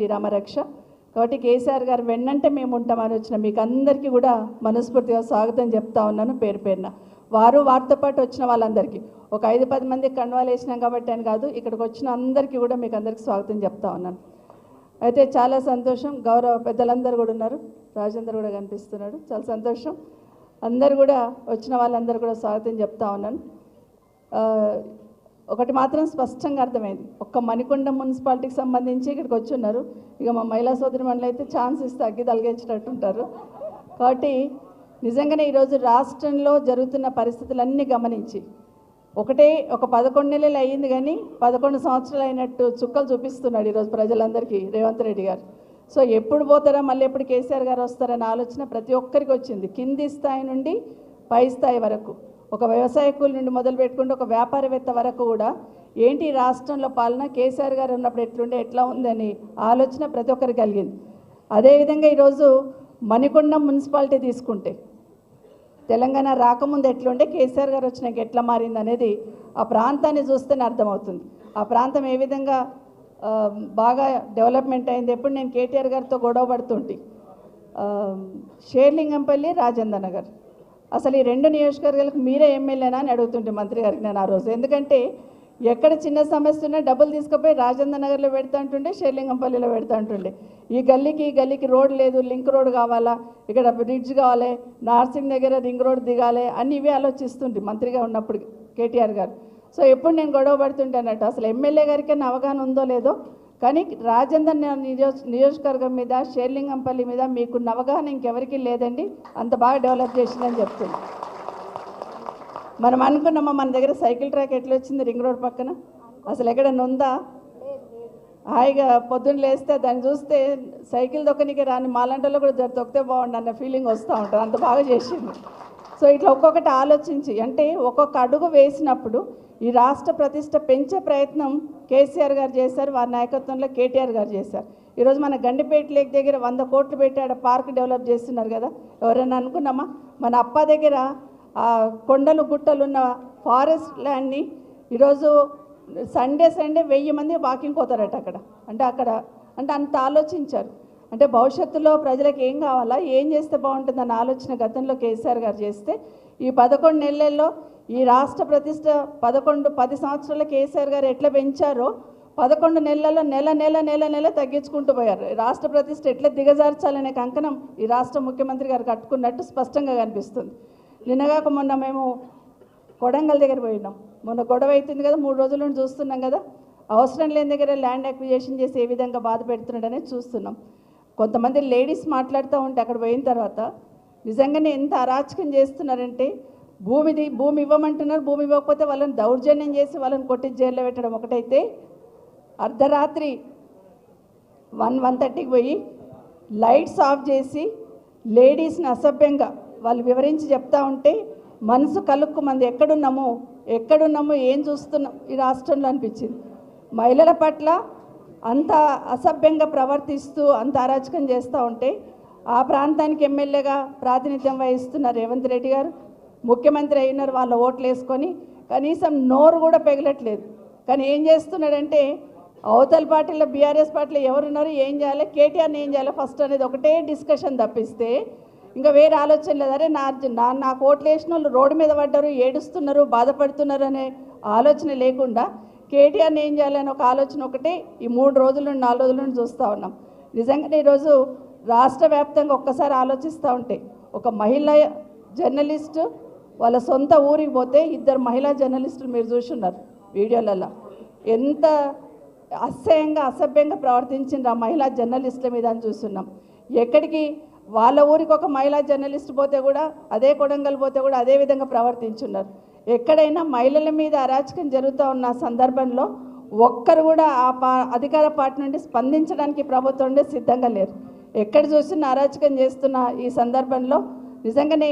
శ్రీరామరక్ష. కాబట్టి కేసీఆర్ గారు వెన్నంటే మేము ఉంటామని వచ్చిన మీకు అందరికీ కూడా మనస్ఫూర్తిగా స్వాగతం చెప్తా ఉన్నాను పేరు పేరున. వారు వారితో పాటు వచ్చిన వాళ్ళందరికీ. ఒక ఐదు పది మంది కండువాలు వేసినాం కాబట్టి అని కాదు ఇక్కడికి వచ్చిన అందరికీ కూడా మీకు అందరికీ స్వాగతం చెప్తా ఉన్నాను. అయితే చాలా సంతోషం గౌరవ పెద్దలందరూ కూడా ఉన్నారు. రాజేందర్ కూడా కనిపిస్తున్నాడు. చాలా సంతోషం. అందరు కూడా వచ్చిన వాళ్ళందరూ కూడా స్వాగతం చెప్తా ఉన్నాను. ఒకటి మాత్రం స్పష్టంగా అర్థమైంది. ఒక్క మణికొండ మున్సిపాలిటీకి సంబంధించి ఇక్కడికి వచ్చి ఉన్నారు ఇక మా మహిళా సోదరి మండలి అయితే ఛాన్స్ ఇస్తే అగ్గి తలిగించినట్టుంటారు కాబట్టి నిజంగానే ఈరోజు రాష్ట్రంలో జరుగుతున్న పరిస్థితులన్నీ గమనించి ఒకటే ఒక పదకొండు నెలలు అయ్యింది కానీ పదకొండు సంవత్సరాలు అయినట్టు చుక్కలు చూపిస్తున్నాడు ఈరోజు ప్రజలందరికీ రేవంత్ రెడ్డి గారు. సో ఎప్పుడు పోతారా? మళ్ళీ ఎప్పుడు కేసీఆర్ గారు వస్తారన్న ఆలోచన ప్రతి ఒక్కరికి వచ్చింది. కింది స్థాయి నుండి పై స్థాయి వరకు. ఒక వ్యవసాయ కూలి నుండి మొదలు పెట్టుకుంటే ఒక వ్యాపారవేత్త వరకు కూడా ఏంటి రాష్ట్రంలో పాలన? కేసీఆర్ గారు ఉన్నప్పుడు ఎట్లుండే ఎట్లా ఉందని ఆలోచన ప్రతి ఒక్కరికి కలిగింది. అదేవిధంగా ఈరోజు మణికొండ మున్సిపాలిటీ తీసుకుంటే తెలంగాణ రాకముందు ఎట్లుండే కేసీఆర్ గారు వచ్చినాక ఎట్లా మారింది అనేది ఆ ప్రాంతాన్ని చూస్తేనే అర్థమవుతుంది. ఆ ప్రాంతం ఏ విధంగా బాగా డెవలప్మెంట్ అయింది? ఎప్పుడు నేను కేటీఆర్ గారితో గొడవ పడుతుంటే? షేర్లింగంపల్లి రాజేంద్ర నగర్ అసలు ఈ రెండు నియోజకవర్గాలకు మీరే ఎమ్మెల్యేనా అని అడుగుతుంటే మంత్రి గారికి నేను ఆ రోజు. ఎందుకంటే ఎక్కడ చిన్న సమస్య ఉన్నా డబ్బులు తీసుకుపోయి రాజేంద్ర నగర్లో పెడతా ఉంటుండే షేర్లింగంపల్లిలో పెడతా ఉంటుండే ఈ గల్లీకి ఈ గల్లీకి రోడ్ లేదు లింక్ రోడ్ కావాలా ఇక్కడ బ్రిడ్జ్ కావాలి నార్సింగ్ దగ్గర రింగ్ రోడ్ దిగాలి అని ఇవే ఆలోచిస్తుండే మంత్రిగా ఉన్నప్పుడు కేటీఆర్ గారు. సో ఎప్పుడు నేను గొడవ పడుతుంటానట అసలు ఎమ్మెల్యే గారికి అవగాహన ఉందో లేదో కానీ రాజేందర్ నియోజ నియోజకవర్గం మీద షేర్లింగంపల్లి మీద మీకున్న అవగాహన ఇంకెవరికీ లేదండి. అంత బాగా డెవలప్ చేసిందని చెప్తుంది. మనం అనుకున్నామా మన దగ్గర సైకిల్ ట్రాక్ ఎట్లా వచ్చింది రింగ్ రోడ్ పక్కన? అసలు ఎక్కడన్నా ఉందా? హాయిగా పొద్దున్న లేస్తే దాన్ని చూస్తే సైకిల్ దొక్కనికి రాని మాలంటలో కూడా జర తొక్కితే బాగుండు అన్న ఫీలింగ్ వస్తూ ఉంటుంది. అంత బాగా చేసింది. సో ఇట్లా ఒక్కొక్కటి ఆలోచించి అంటే ఒక్కొక్క అడుగు వేసినప్పుడు ఈ రాష్ట్ర ప్రతిష్ట పెంచే ప్రయత్నం కేసీఆర్ గారు చేశారు వారి నాయకత్వంలో కేటీఆర్ గారు చేశారు. ఈరోజు మన గండిపేట లేక్ దగ్గర వంద కోట్లు పెట్టి ఆడ పార్క్ డెవలప్ చేస్తున్నారు కదా ఎవరైనా అనుకున్నామా? మన అప్ప దగ్గర కొండలు గుట్టలు ఉన్న ఫారెస్ట్ ల్యాండ్ని ఈరోజు సండే సండే వెయ్యి మంది వాకింగ్ పోతారట అక్కడ. అంటే అక్కడ అంటే అంత ఆలోచించారు. అంటే భవిష్యత్తులో ప్రజలకు ఏం కావాలా ఏం చేస్తే బాగుంటుందన్న ఆలోచన గతంలో కేసీఆర్ గారు చేస్తే ఈ పదకొండు నెలల్లో ఈ రాష్ట్ర ప్రతిష్ట పదకొండు పది సంవత్సరాల కేసీఆర్ గారు ఎట్లా పెంచారో పదకొండు నెలల్లో నెల నెల నెల నెల తగ్గించుకుంటూ పోయారు. రాష్ట్ర ప్రతిష్ట ఎట్లా దిగజార్చాలనే కంకణం ఈ రాష్ట్ర ముఖ్యమంత్రి గారు కట్టుకున్నట్టు స్పష్టంగా కనిపిస్తుంది. నిన్నగాక మొన్న మేము కొడంగల్ దగ్గర పోయినాం. మొన్న గొడవ అవుతుంది కదా మూడు రోజుల నుండి చూస్తున్నాం కదా. అవసరం లేని దగ్గర ల్యాండ్ అక్విజేషన్ చేసి ఏ విధంగా బాధ పెడుతున్నాడనేది చూస్తున్నాం. కొంతమంది లేడీస్ మాట్లాడుతూ ఉంటే అక్కడ పోయిన తర్వాత నిజంగానే ఎంత అరాచకం చేస్తున్నారంటే భూమిది భూమి ఇవ్వమంటున్నారు భూమి ఇవ్వకపోతే వాళ్ళని దౌర్జన్యం చేసి వాళ్ళని కొట్టి జైల్లో పెట్టడం ఒకటైతే అర్ధరాత్రి వన్ వన్ థర్టీకి పోయి లైట్స్ ఆఫ్ చేసి లేడీస్ని అసభ్యంగా వాళ్ళు వివరించి చెప్తా ఉంటే మనసు కలుక్కు మంది ఎక్కడున్నాము ఎక్కడున్నాము ఏం చూస్తున్నాం ఈ రాష్ట్రంలో అనిపించింది. మహిళల పట్ల అంత అసభ్యంగా ప్రవర్తిస్తూ అంత అరాచకం చేస్తూ ఉంటే ఆ ప్రాంతానికి ఎమ్మెల్యేగా ప్రాతినిధ్యం వహిస్తున్న రేవంత్ రెడ్డి గారు ముఖ్యమంత్రి అయినారు వాళ్ళ ఓట్లు వేసుకొని కనీసం నోరు కూడా పెగలట్లేదు. కానీ ఏం చేస్తున్నాడంటే అవతల పార్టీలో బీఆర్ఎస్ పార్టీలో ఎవరున్నారు ఏం చేయాలి కేటీఆర్ని ఏం చేయాలి ఫస్ట్ అనేది ఒకటే డిస్కషన్ తప్పిస్తే ఇంకా వేరే ఆలోచన లేదు. అరే నా నా నాకు ఓట్లు వేసిన వాళ్ళు రోడ్డు మీద పడ్డారు ఏడుస్తున్నారు బాధపడుతున్నారు అనే ఆలోచన లేకుండా కేటీఆర్ని ఏం చేయాలని ఒక ఆలోచన ఒకటే. ఈ మూడు రోజుల నుండి నాలుగు రోజుల నుండి చూస్తూ ఉన్నాం. నిజంగానే ఈరోజు రాష్ట్ర వ్యాప్తంగా ఒక్కసారి ఆలోచిస్తూ ఉంటే ఒక మహిళ జర్నలిస్టు వాళ్ళ సొంత ఊరికి పోతే ఇద్దరు మహిళా జర్నలిస్టులు మీరు చూసున్నారు వీడియోలలో. ఎంత అసహ్యంగా అసభ్యంగా ప్రవర్తించిండ్రు ఆ మహిళా జర్నలిస్టుల మీద అని చూస్తున్నాం. ఎక్కడికి వాళ్ళ ఊరికి ఒక మహిళా జర్నలిస్ట్ పోతే కూడా అదే కొడంగల్ పోతే కూడా అదే విధంగా ప్రవర్తించున్నారు. ఎక్కడైనా మహిళల మీద అరాచకం జరుగుతూ ఉన్న సందర్భంలో ఒక్కరు కూడా ఆ పా అధికార పార్టీ నుండి స్పందించడానికి ప్రభుత్వం నుండి సిద్ధంగా లేరు. ఎక్కడ చూసినా అరాచకం చేస్తున్న ఈ సందర్భంలో నిజంగానే